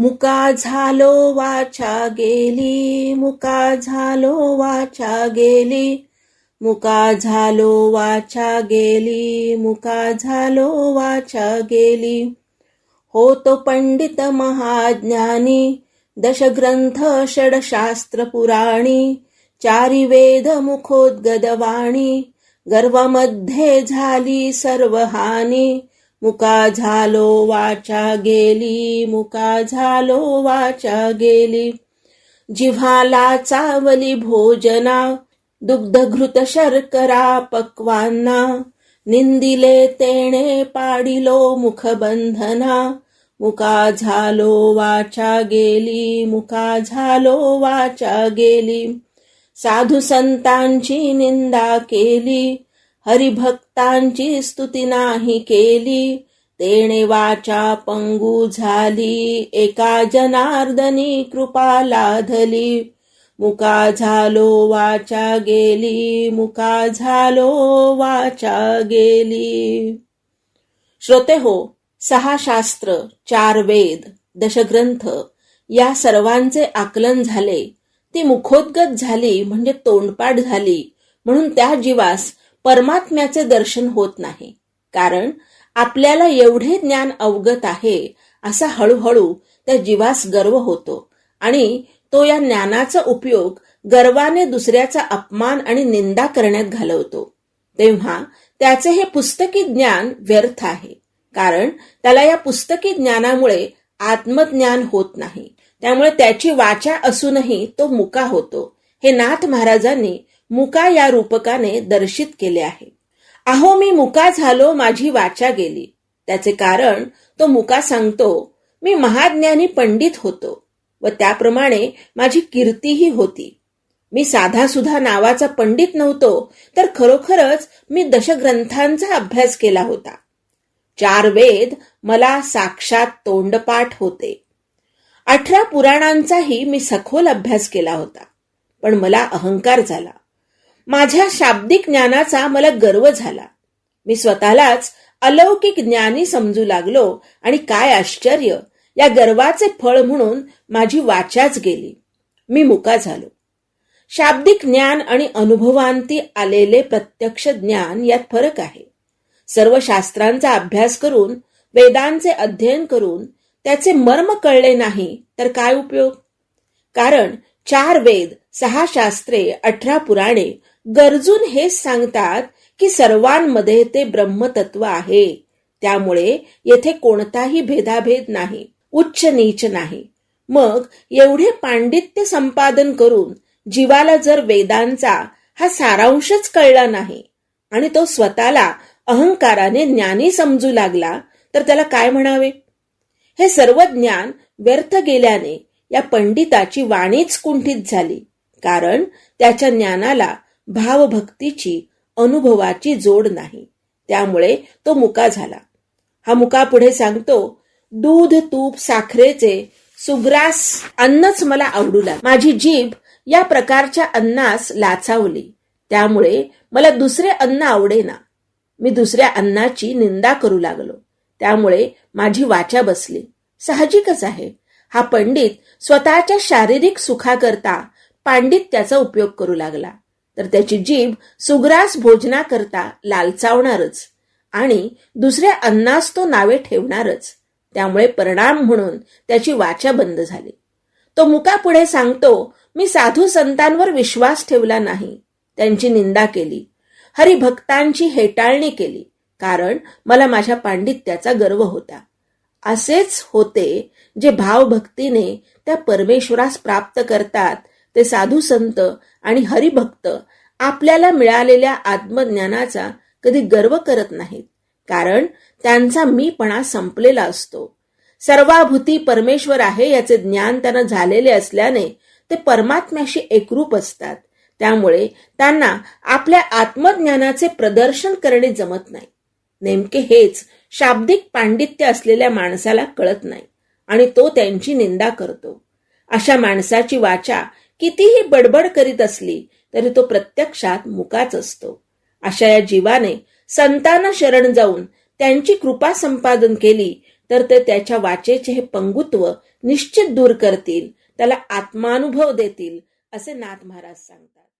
मुका झालो वाचा गेली. मुका झालो वाचा गेली. मुका झालो वाचा गेली. मुका झालो वाचा गेली. होतो पंडित महाज्ञानी दशग्रंथ षडशास्त्र पुराणी चारी वेद मुखोद्गदवाणी गर्वमध्ये झाली सर्व हानी मुका झालो वाचा गेली मुका झालो वाचा गेली. जिव्हाला चावली भोजना दुग्धघृत शर्करा पक्वांना निंदिले तेणे पाडिलो मुखबंधना. मुका झालो वाचा गेली मुका झालो वाचा गेली. साधू संतांची निंदा केली हरिभक्तांची स्तुती नाही केली. तेणे वाचा पंगू झाली. एका जनार्दनी कृपा लाधली. मुका झालो वाचा गेली. मुका झालो वाचा गेली. श्रोते हो सहा शास्त्र चार वेद दशग्रंथ या सर्वांचे आकलन झाले. ती मुखोद्गत झाली म्हणजे तोंडपाठ झाली. म्हणून त्या जीवास परमात्म्याचे दर्शन होत नाही. कारण आपल्याला एवढे ज्ञान अवगत आहे असा हळूहळू त्या जीवास गर्व होतो. आणि तो या ज्ञानाचा उपयोग गर्वाने दुसऱ्याचा अपमान आणि निंदा करण्यात घालवतो. तेव्हा त्याचे हे पुस्तकी ज्ञान व्यर्थ आहे. कारण त्याला या पुस्तकी ज्ञानामुळे आत्मज्ञान होत नाही. त्यामुळे त्याची वाचा असूनही तो मुका होतो. हे नाथ महाराजांनी मुका या रूपकाने दर्शित केले आहे. अहो मी मुका झालो माझी वाचा गेली. त्याचे कारण तो मुका सांगतो मी महाज्ञानी पंडित होतो व त्याप्रमाणे माझी कीर्तीही होती. मी साधा सुधा नावाचा पंडित नव्हतो तर खरोखरच मी दशग्रंथांचा अभ्यास केला होता. चार वेद मला साक्षात तोंडपाठ होते. अठरा पुराणांचाही मी सखोल अभ्यास केला होता पण मला अहंकार झाला. माझ्या शाब्दिक ज्ञानाचा मला गर्व झाला. मी स्वतःलाच अलौकिक ज्ञानी समजू लागलो आणि काय आश्चर्य या गर्वाचे फळ म्हणून माझी वाचाच गेली. मी मुका झालो. शाब्दिक ज्ञान आणि अनुभवांती आलेले प्रत्यक्ष ज्ञान यात फरक आहे. सर्व शास्त्रांचा अभ्यास करून वेदांचे अध्ययन करून त्याचे मर्म कळले नाही तर काय उपयोग? कारण चार वेद सहा शास्त्रे अठरा पुराणे गरजून हेच सांगतात की सर्वांमध्ये ते ब्रह्मतत्व आहे. त्यामुळे येथे कोणताही भेदाभेद नाही उच्च नीच नाही. मग एवढे पांडित्य संपादन करून जीवाला जर वेदांचा हा सारांशच कळला नाही आणि तो स्वतःला अहंकाराने ज्ञानी समजू लागला तर त्याला काय म्हणावे? हे सर्व ज्ञान व्यर्थ गेल्याने या पंडिताची वाणीच कुंठित झाली कारण त्याच्या ज्ञानाला भावभक्तीची अनुभवाची जोड नाही. त्यामुळे तो मुका झाला. हा मुका पुढे सांगतो दूध तूप साखरेचे सुग्रास अन्नच मला आवडू लागले. माझी जीभ या प्रकारच्या अन्नास लाचावली. त्यामुळे मला दुसरे अन्न आवडेना. मी दुसऱ्या अन्नाची निंदा करू लागलो. त्यामुळे माझी वाचा बसली. साहजिकच आहे. हा पंडित स्वतःच्या शारीरिक सुखाकरता पांडित्याचा उपयोग करू लागला. तर त्याची जीभ सुग्रास भोजनाकरता लालचावणारच आणि दुसऱ्या अन्नास तो नावे ठेवणारच. त्यामुळे परिणाम म्हणून त्याची वाचा बंद झाली. तो मुका पुढे सांगतो मी साधू संतांवर विश्वास ठेवला नाही. त्यांची निंदा केली. हरिभक्तांची हेटाळणी केली कारण मला माझ्या पांडित्याचा गर्व होता. असेच होते जे भावभक्तीने त्या परमेश्वरास प्राप्त करतात ते साधू संत आणि हरिभक्त आपल्याला मिळालेल्या आत्मज्ञानाचा कधी गर्व करत नाहीत. कारण त्यांचा मीपणा संपलेला असतो. सर्वाभूती परमेश्वर आहे याचे ज्ञान त्यांना झालेले असल्याने ते परमात्म्याशी एकरूप असतात. त्यामुळे त्यांना आपल्या आत्मज्ञानाचे प्रदर्शन करणे जमत नाही. नेमके हेच शाब्दिक पांडित्य असलेल्या माणसाला कळत नाही आणि तो त्यांची निंदा करतो. अशा माणसाची वाचा कितीही बडबड करीत असली तरी तो प्रत्यक्षात मुकाच असतो. अशा या जीवाने संतांना शरण जाऊन त्यांची कृपा संपादन केली तर ते त्याच्या वाचेचे हे पंगुत्व निश्चित दूर करतील त्याला आत्मानुभव देतील असे नाथ महाराज सांगतात.